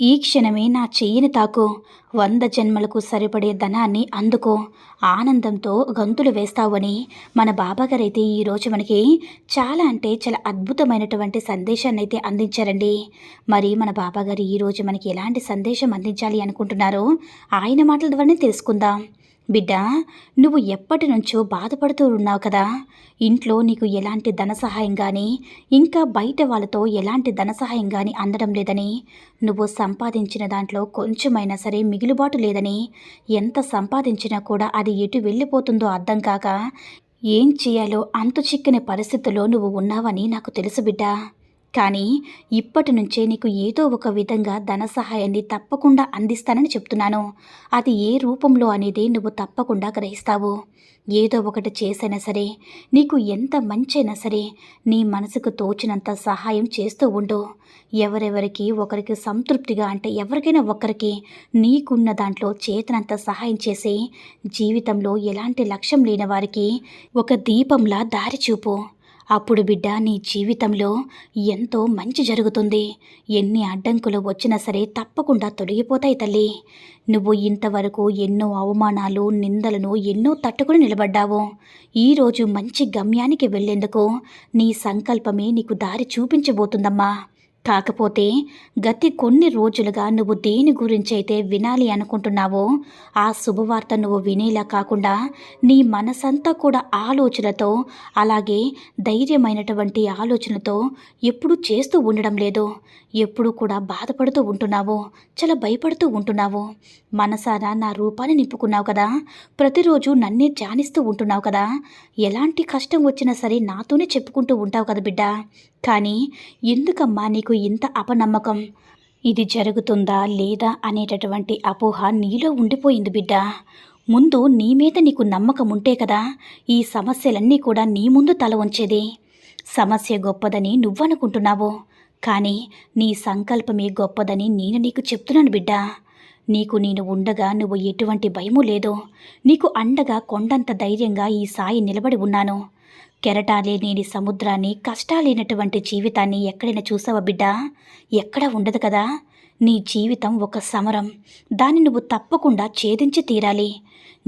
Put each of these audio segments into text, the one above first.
ఈ క్షణమే నా చెయ్యిని తాకు. వంద జన్మలకు సరిపడే ధనాన్ని అందుకో. ఆనందంతో గంతులు వేస్తావని మన బాబాగారైతే ఈరోజు మనకి చాలా అంటే చాలా అద్భుతమైనటువంటి సందేశాన్ని అయితే అందించారండి. మరి మన బాబాగారు ఈరోజు మనకి ఎలాంటి సందేశం అందించాలి అనుకుంటున్నారో ఆయన మాటల ద్వారానే తెలుసుకుందాం. బిడ్డ నువ్వు ఎప్పటి నుంచో బాధపడుతూ ఉన్నావు కదా. ఇంట్లో నీకు ఎలాంటి ధన సహాయం కానీ ఇంకా బయట వాళ్ళతో ఎలాంటి ధన సహాయం కానీ అందడం లేదని నువ్వు సంపాదించిన దాంట్లో కొంచెమైనా సరే మిగులుబాటు లేదని ఎంత సంపాదించినా కూడా అది ఎటు వెళ్ళిపోతుందో అర్థం కాక ఏం చేయాలో అంతు చిక్కని పరిస్థితుల్లో నువ్వు ఉన్నావని నాకు తెలుసు బిడ్డ. కానీ ఇప్పటి నుంచే నీకు ఏదో ఒక విధంగా ధన సహాయాన్ని తప్పకుండా అందిస్తానని చెప్తున్నాను. అది ఏ రూపంలో అనేది నువ్వు తప్పకుండా గ్రహిస్తావు. ఏదో ఒకటి చేసైనా సరే నీకు ఎంత మంచైనా సరే నీ మనసుకు తోచినంత సహాయం చేస్తూ ఉండు. ఎవరెవరికి ఒకరికి సంతృప్తిగా అంటే ఎవరికైనా ఒకరికి నీకున్న దాంట్లో చేతనంత సహాయం చేసి జీవితంలో ఎలాంటి లక్ష్యం లేని వారికి ఒక దీపంలా దారి చూపు. అప్పుడు బిడ్డ నీ జీవితంలో ఎంతో మంచి జరుగుతుంది. ఎన్ని అడ్డంకులు వచ్చినా సరే తప్పకుండా తొలగిపోతాయి తల్లి. నువ్వు ఇంతవరకు ఎన్నో అవమానాలు నిందలను ఎన్నో తట్టుకుని నిలబడ్డావు. ఈరోజు మంచి గమ్యానికి వెళ్ళేందుకు నీ సంకల్పమే నీకు దారి చూపించబోతుందమ్మా. కాకపోతే గతి కొన్ని రోజులుగా నువ్వు దేని గురించి అయితే వినాలి అనుకుంటున్నావో ఆ శుభవార్త నువ్వు వినేలా కాకుండా నీ మనసంతా కూడా ఆలోచనతో అలాగే ధైర్యమైనటువంటి ఆలోచనతో ఎప్పుడు చేస్తూ ఉండడం లేదు. ఎప్పుడు కూడా బాధపడుతూ ఉంటున్నావు చాలా భయపడుతూ ఉంటున్నావు మనసారా నా రూపాన్ని నింపుకున్నావు కదా? ప్రతిరోజు నన్నే ధ్యానిస్తూ ఉంటున్నావు కదా? ఎలాంటి కష్టం వచ్చినా సరే నాతోనే చెప్పుకుంటూ ఉంటావు కదా బిడ్డ? కానీ ఎందుకమ్మా నీకు ఇంత అపనమ్మకం? ఇది జరుగుతుందా లేదా అనేటటువంటి అపోహ నీలో ఉండిపోయింది బిడ్డ. ముందు నీ మీద నీకు నమ్మకం ఉంటే కదా ఈ సమస్యలన్నీ కూడా నీ ముందు తల ఉంచేది సమస్య గొప్పదని నువ్వనుకుంటున్నావు? కానీ నీ సంకల్పమే గొప్పదని నేను నీకు చెప్తున్నాను బిడ్డ. నీకు నేను ఉండగా నువ్వు ఎటువంటి భయము లేదు నీకు అండగా కొండంత ధైర్యంగా ఈ సాయి నిలబడి ఉన్నాను. కెరటాలేని సముద్రాన్ని కష్టాలేనటువంటి జీవితాన్ని ఎక్కడైనా చూసావా బిడ్డ? ఎక్కడ ఉండదు కదా. నీ జీవితం ఒక సమరం. దాన్ని నువ్వు తప్పకుండా ఛేదించి తీరాలి.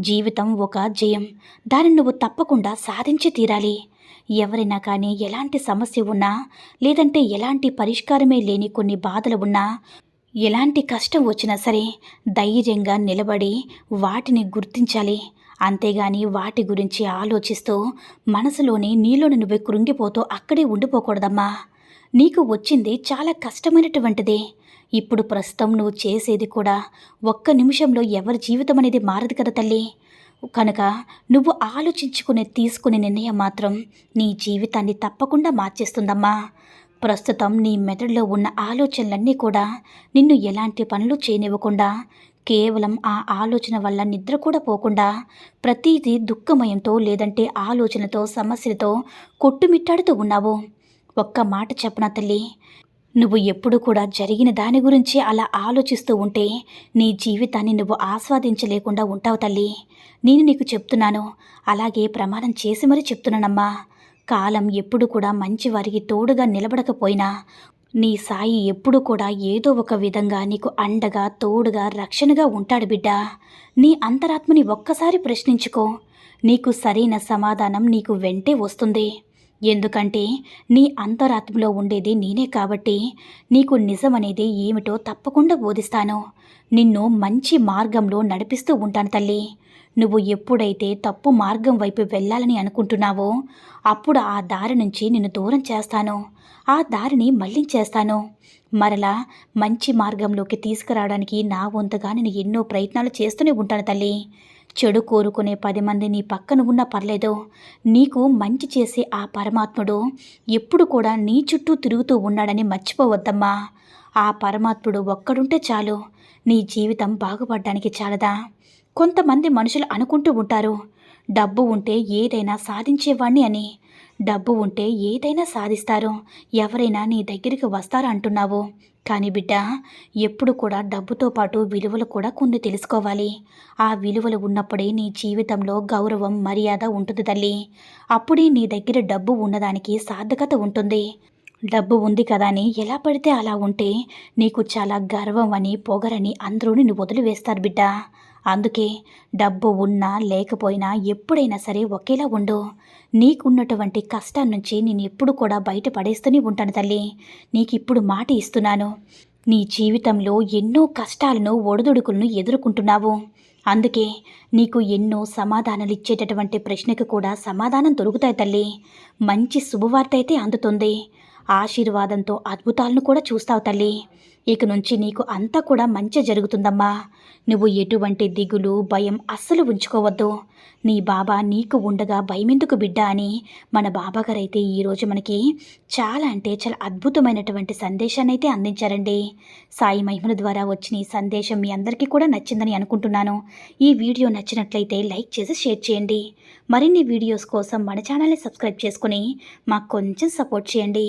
జీవితం ఒక జయం. దాన్ని నువ్వు తప్పకుండా సాధించి తీరాలి. ఎవరైనా కానీ ఎలాంటి సమస్య ఉన్నా లేదంటే ఎలాంటి పరిష్కారమే లేని కొన్ని బాధలు ఉన్నా ఎలాంటి కష్టం వచ్చినా సరే ధైర్యంగా నిలబడి వాటిని గుర్తించాలి. అంతేగాని వాటి గురించి ఆలోచిస్తూ మనసులోని నీలోని నువ్వు కృంగిపోతూ అక్కడే ఉండిపోకూడదమ్మా. నీకు వచ్చింది చాలా కష్టమైనటువంటిదే. ఇప్పుడు ప్రస్తుతం నువ్వు చేసేది కూడా ఒక్క నిమిషంలో ఎవరి జీవితం అనేది మారదు కదా తల్లి. కనుక నువ్వు ఆలోచించుకునే తీసుకునే నిర్ణయం మాత్రం నీ జీవితాన్ని తప్పకుండా మార్చేస్తుందమ్మా. ప్రస్తుతం నీ మెదడులో ఉన్న ఆలోచనలన్నీ కూడా నిన్ను ఎలాంటి పనులు చేయనివ్వకుండా కేవలం ఆ ఆలోచన వల్ల నిద్ర కూడా పోకుండా ప్రతీది దుఃఖమయంతో లేదంటే ఆలోచనతో సమస్యలతో కొట్టుమిట్టాడుతూ ఉన్నావు. ఒక్క మాట చెప్పనా తల్లి? నువ్వు ఎప్పుడు కూడా జరిగిన దాని గురించి అలా ఆలోచిస్తూ ఉంటే నీ జీవితాన్ని నువ్వు ఆస్వాదించలేకుండా ఉంటావు తల్లి. నేను నీకు చెప్తున్నాను. అలాగే ప్రమాణం చేసి మరీ చెప్తున్నానమ్మా. కాలం ఎప్పుడు కూడా మంచి వారికి తోడుగా నిలబడకపోయినా నీ సాయి ఎప్పుడు కూడా ఏదో ఒక విధంగా నీకు అండగా తోడుగా రక్షణగా ఉంటాడు బిడ్డ. నీ అంతరాత్మని ఒక్కసారి ప్రశ్నించుకో. నీకు సరైన సమాధానం నీకు వెంటే వస్తుంది. ఎందుకంటే నీ అంతరాత్మలో ఉండేది నేనే కాబట్టి నీకు నిజమనేది ఏమిటో తప్పకుండా బోధిస్తాను. నిన్ను మంచి మార్గంలో నడిపిస్తూ ఉంటాను తల్లి. నువ్వు ఎప్పుడైతే తప్పు మార్గం వైపు వెళ్ళాలని అనుకుంటున్నావో అప్పుడు ఆ దారి నుంచి నిన్ను దూరం చేస్తాను. ఆ దారిని మళ్ళించేస్తాను. మరలా మంచి మార్గంలోకి తీసుకురావడానికి నా వంతుగా నేను ఎన్నో ప్రయత్నాలు చేస్తూనే ఉంటాను తల్లి. చెడు కోరుకునే పది మంది నీ పక్కన ఉన్నా పర్లేదు. నీకు మంచి చేసే ఆ పరమాత్ముడు ఎప్పుడు కూడా నీ చుట్టూ తిరుగుతూ ఉన్నాడని మర్చిపోవద్దమ్మా. ఆ పరమాత్ముడు ఒక్కడుంటే చాలు. నీ జీవితం బాగుపడడానికి చాలదా? కొంతమంది మనుషులు అనుకుంటూ ఉంటారు డబ్బు ఉంటే ఏదైనా సాధించేవాణ్ణి అని. డబ్బు ఉంటే ఏదైనా సాధిస్తారు ఎవరైనా నీ దగ్గరికి వస్తారు అంటున్నావు. కానీ బిడ్డ ఎప్పుడు కూడా డబ్బుతో పాటు విలువలు కూడా కొన్ని తెలుసుకోవాలి. ఆ విలువలు ఉన్నప్పుడే నీ జీవితంలో గౌరవం మర్యాద ఉంటుంది తల్లి. అప్పుడే నీ దగ్గర డబ్బు ఉన్నదానికి సార్థకత ఉంటుంది. డబ్బు ఉంది కదా అని ఎలా పడితే అలా ఉంటే నీకు చాలా గర్వం అని పొగరని అందరూ నిన్ను వదిలివేస్తారు బిడ్డ. అందుకే డబ్బు ఉన్నా లేకపోయినా ఎప్పుడైనా సరే ఒకేలా ఉండు. నీకున్నటువంటి కష్టం నుంచి నేను ఎప్పుడు కూడా బయటపడేస్తూనే ఉంటాను తల్లి. నీకు ఇప్పుడు మాట ఇస్తున్నాను. నీ జీవితంలో ఎన్నో కష్టాలను ఒడిదుడుకులను ఎదుర్కొంటున్నావు. అందుకే నీకు ఎన్నో సమాధానాలు ఇచ్చేటటువంటి ప్రశ్నకు కూడా సమాధానం దొరుకుతాయి తల్లి. మంచి శుభవార్త అయితే అందుతుంది. ఆశీర్వాదంతో అద్భుతాలను కూడా చూస్తావు తల్లి. ఇక నుంచి నీకు అంతా కూడా మంచి జరుగుతుందమ్మా. నువ్వు ఎటువంటి దిగులు భయం అస్సలు ఉంచుకోవద్దు. నీ బాబా నీకు ఉండగా భయమెందుకు బిడ్డ అని మన బాబాగారైతే ఈరోజు మనకి చాలా అంటే చాలా అద్భుతమైనటువంటి సందేశాన్ని అయితే అందించారండి. సాయి మహిమల ద్వారా వచ్చిన ఈ సందేశం మీ అందరికీ కూడా నచ్చిందని అనుకుంటున్నాను. ఈ వీడియో నచ్చినట్లయితే లైక్ చేసి షేర్ చేయండి. మరిన్ని వీడియోస్ కోసం మన ఛానల్ని సబ్స్క్రైబ్ చేసుకుని మాకు కొంచెం సపోర్ట్ చేయండి.